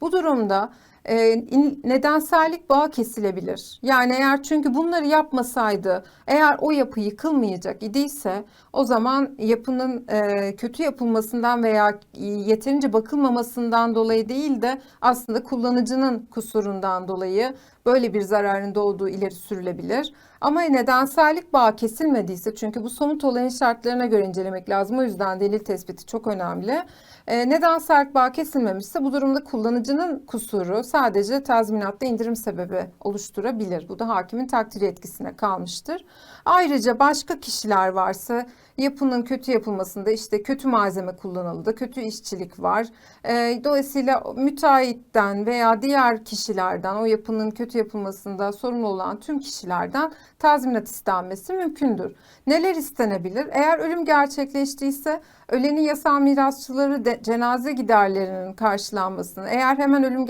Bu durumda e, nedensellik bağı kesilebilir. Yani eğer çünkü bunları yapmasaydı, eğer o yapı yıkılmayacak idiyse o zaman yapının e, kötü yapılmasından veya yeterince bakılmamasından dolayı değil de aslında kullanıcının kusurundan dolayı böyle bir zararın doğduğu ileri sürülebilir. Ama nedensellik bağı kesilmediyse çünkü bu somut olayın şartlarına göre incelemek lazım. O yüzden delil tespiti çok önemli. E, nedensellik bağı kesilmemişse bu durumda kullanıcının kusuru sadece tazminatta indirim sebebi oluşturabilir. Bu da hakimin takdir yetkisine kalmıştır. Ayrıca başka kişiler varsa yapının kötü yapılmasında işte kötü malzeme kullanıldı, kötü işçilik var. E, dolayısıyla müteahhitten veya diğer kişilerden o yapının kötü yapılmasında sorumlu olan tüm kişilerden tazminat istenmesi mümkündür. Neler istenebilir? Eğer ölüm gerçekleştiyse ölenin yasal mirasçıları de, cenaze giderlerinin karşılanmasını, eğer hemen ölüm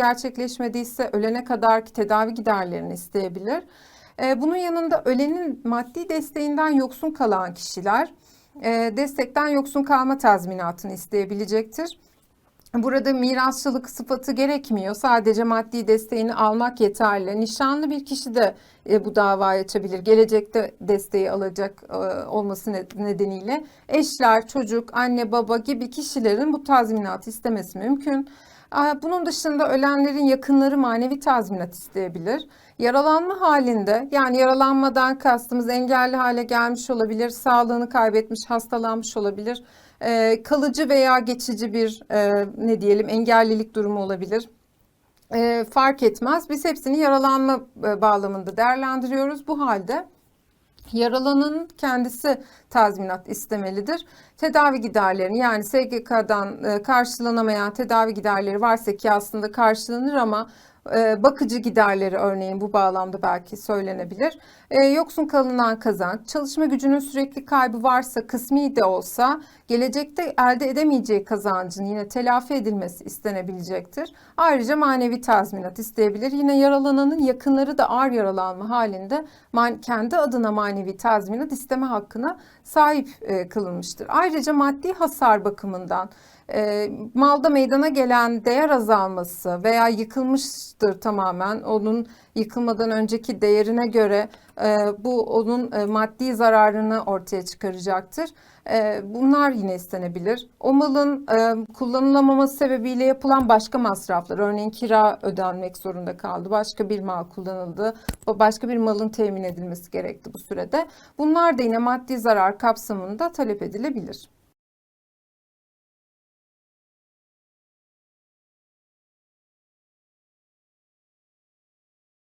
gerçekleşmediyse ölene kadarki tedavi giderlerini isteyebilir. E, bunun yanında ölenin maddi desteğinden yoksun kalan kişiler e, destekten yoksun kalma tazminatını isteyebilecektir. Burada mirasçılık sıfatı gerekmiyor. Sadece maddi desteğini almak yeterli. Nişanlı bir kişi de e, bu davayı açabilir. Gelecekte desteği alacak e, olması nedeniyle eşler, çocuk, anne, baba gibi kişilerin bu tazminatı istemesi mümkün. Bunun dışında ölenlerin yakınları manevi tazminat isteyebilir. Yaralanma halinde yani yaralanmadan kastımız engelli hale gelmiş olabilir, sağlığını kaybetmiş, hastalanmış olabilir. Ee, kalıcı veya geçici bir e, ne diyelim engellilik durumu olabilir. E, fark etmez. Biz hepsini yaralanma e, bağlamında değerlendiriyoruz. Bu halde Yaralananın kendisi tazminat istemelidir. Tedavi giderlerini yani SGK'dan e, karşılanamayan tedavi giderleri varsa ki aslında karşılanır ama bakıcı giderleri örneğin bu bağlamda belki söylenebilir. E, yoksun kalınan kazanç, çalışma gücünün sürekli kaybı varsa kısmi de olsa gelecekte elde edemeyeceği kazancın yine telafi edilmesi istenebilecektir. Ayrıca manevi tazminat isteyebilir. Yine yaralananın yakınları da ağır yaralanma halinde kendi adına manevi tazminat isteme hakkına sahip e, kılınmıştır. Ayrıca maddi hasar bakımından e, malda meydana gelen değer azalması veya yıkılmıştır tamamen onun yıkılmadan önceki değerine göre e, bu onun e, maddi zararını ortaya çıkaracaktır. E, bunlar yine istenebilir. O malın e, kullanılamaması sebebiyle yapılan başka masraflar, örneğin kira ödenmek zorunda kaldı, başka bir mal kullanıldı, başka bir malın temin edilmesi gerekti bu sürede. Bunlar da yine maddi zarar kapsamında talep edilebilir.